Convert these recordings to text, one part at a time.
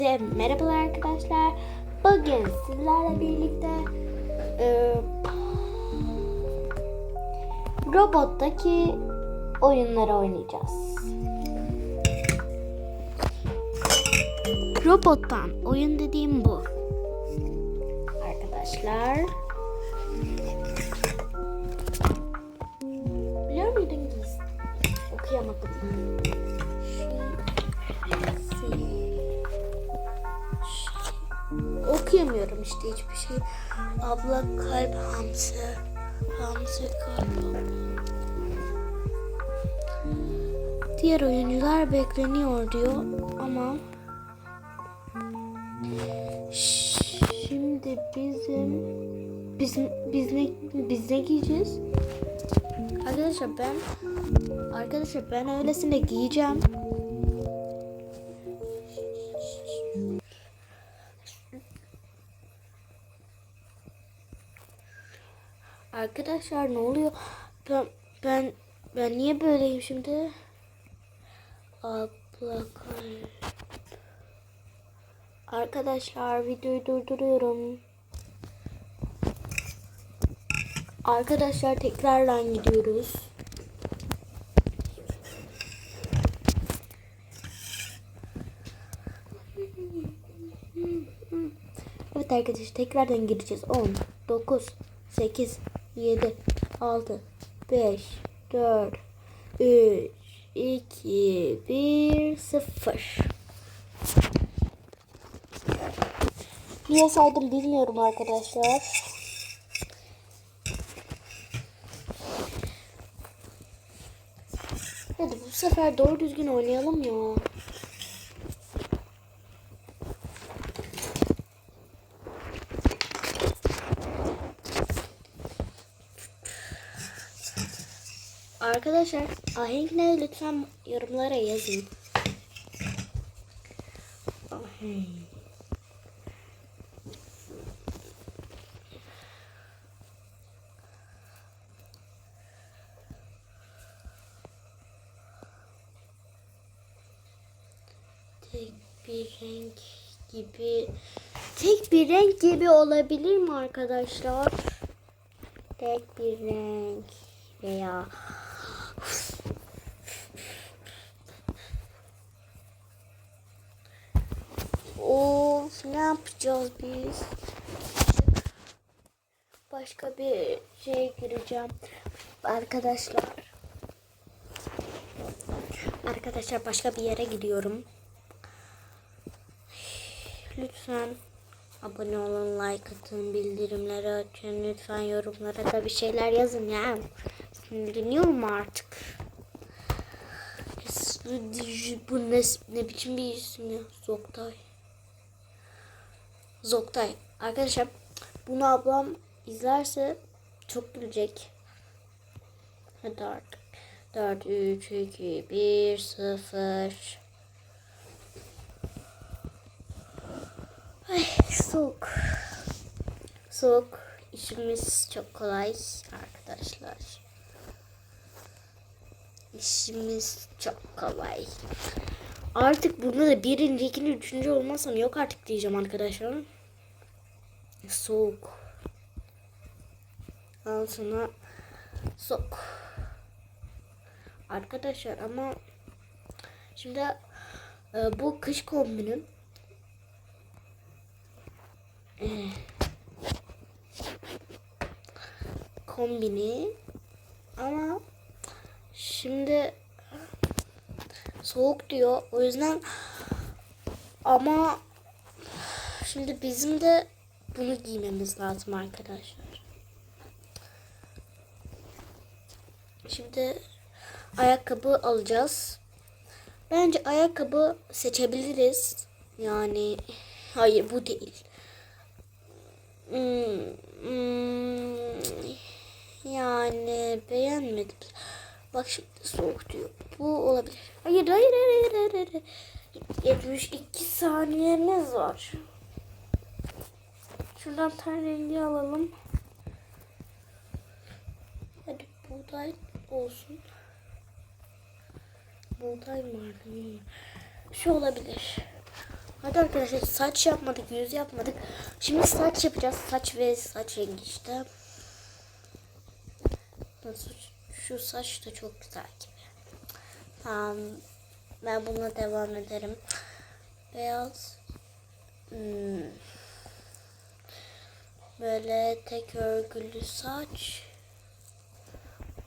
Merhabalar arkadaşlar. Bugün sizlerle birlikte e, robottaki oyunları oynayacağız. Robottan oyun dediğim bu. Arkadaşlar. Okuyamıyorum işte hiçbir şey. Abla kalp hamsi. Hamsi kalp. Diğer oyuncular bekleniyor diyor ama şimdi bizim biz biz ne biz ne giyeceğiz? Arkadaşlar ben arkadaşlar ben öylesine giyeceğim. Arkadaşlar ne oluyor? Ben ben ben niye böyleyim şimdi? Abla. Arkadaşlar videoyu durduruyorum. Arkadaşlar tekrardan gidiyoruz. Evet arkadaşlar tekrardan gireceğiz. 10, 9, 8, 7, 6, 5, 4, 3, 2, 1, 0. Niye saydım bilmiyorum arkadaşlar. Hadi bu sefer doğru düzgün oynayalım ya. Arkadaşlar ahenk ne lütfen yorumlara yazın. Tek bir renk gibi tek bir renk gibi olabilir mi arkadaşlar? Tek bir renk veya Of ne yapacağız biz? Başka bir şey gireceğim. Arkadaşlar. Arkadaşlar başka bir yere gidiyorum. Lütfen abone olun, like atın, bildirimleri açın. Lütfen yorumlara da bir şeyler yazın ya. Sinirleniyorum artık. Bu ne, ne biçim bir isim ya? Zoktay. Zoktay. Arkadaşlar bunu ablam izlerse çok gülecek. Hadi artık. 4, 3, 2, 1, 0. Ay soğuk. Soğuk. İşimiz çok kolay arkadaşlar. İşimiz çok kolay. Artık bunda da birinci, ikinci, üçüncü olmazsam yok artık diyeceğim arkadaşlar. Soğuk. Al sana sok. Arkadaşlar ama şimdi e, bu kış kombinim. E, kombini ama şimdi soğuk diyor. O yüzden ama şimdi bizim de bunu giymemiz lazım arkadaşlar. Şimdi ayakkabı alacağız. Bence ayakkabı seçebiliriz. Yani hayır bu değil. Hmm, hmm, yani beğenmedim. Bak şimdi soğuk diyor. Bu olabilir. Hayır hayır hayır hayır hayır. hayır. 72 saniyemiz var. Şuradan ten rengi alalım. Hadi buğday olsun. Buğday mı? Hmm. Şu olabilir. Hadi arkadaşlar saç yapmadık, yüz yapmadık. Şimdi saç yapacağız. Saç ve saç rengi işte. Şu saç da çok güzel gibi. Tamam. Ben buna devam ederim. Beyaz. Hmm. Böyle tek örgülü saç.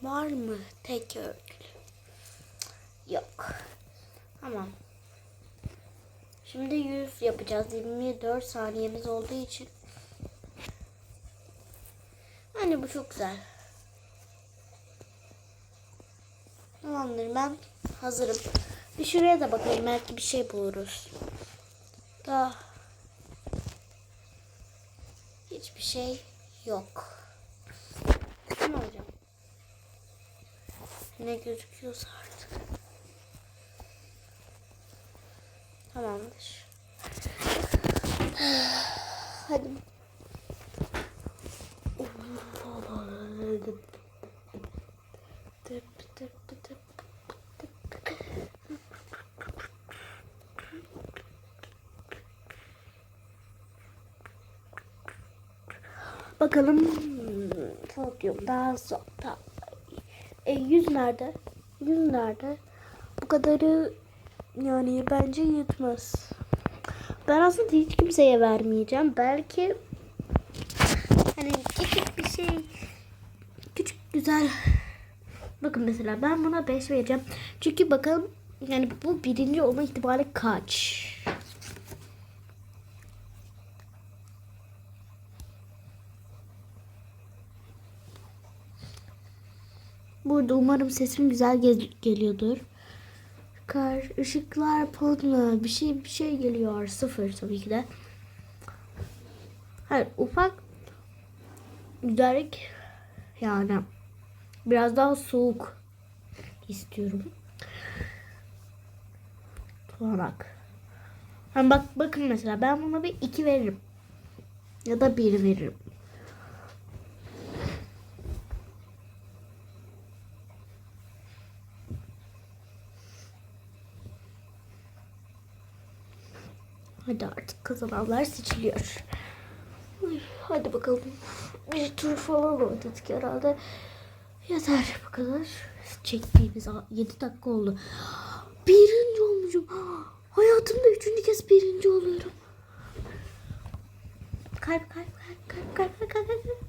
Var mı tek örgülü? Yok. Tamam. Şimdi 100 yapacağız. 24 saniyemiz olduğu için. Hani bu çok güzel. Tamamdır ben hazırım. Bir şuraya da bakalım belki bir şey buluruz. Da hiçbir şey yok. Ne hocam? Ne. Tamamdır. Hadi. Bakalım soruyorum daha sonra. E, yüz nerede? Yüz nerede? Bu kadarı yani bence yetmez. Ben aslında hiç kimseye vermeyeceğim. Belki hani küçük bir şey küçük güzel bakın mesela ben buna 5 vereceğim. Çünkü bakalım yani bu birinci olma ihtimali kaç? Burada umarım sesim güzel gel- geliyordur. Kar, ışıklar, podla bir şey bir şey geliyor. Sıfır tabii ki de. Hayır ufak güzellik yani biraz daha soğuk istiyorum. Tutanak. Hani bak bakın mesela ben buna bir iki veririm. Ya da bir veririm. Hadi artık kazananlar seçiliyor. Uy, Hadi bakalım. Bir tur falan oynadık herhalde. Yeter bu kadar. Çektiğimiz 7 dakika oldu. Birinci olmuşum. Hayatımda üçüncü kez birinci oluyorum. Kalp kalp kalp kalp kalp kalp kalp. kalp.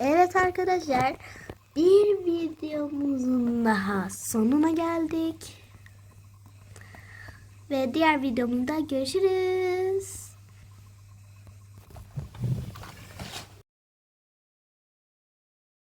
Evet arkadaşlar bir videomuzun daha sonuna geldik. Ve diğer videomuzda görüşürüz.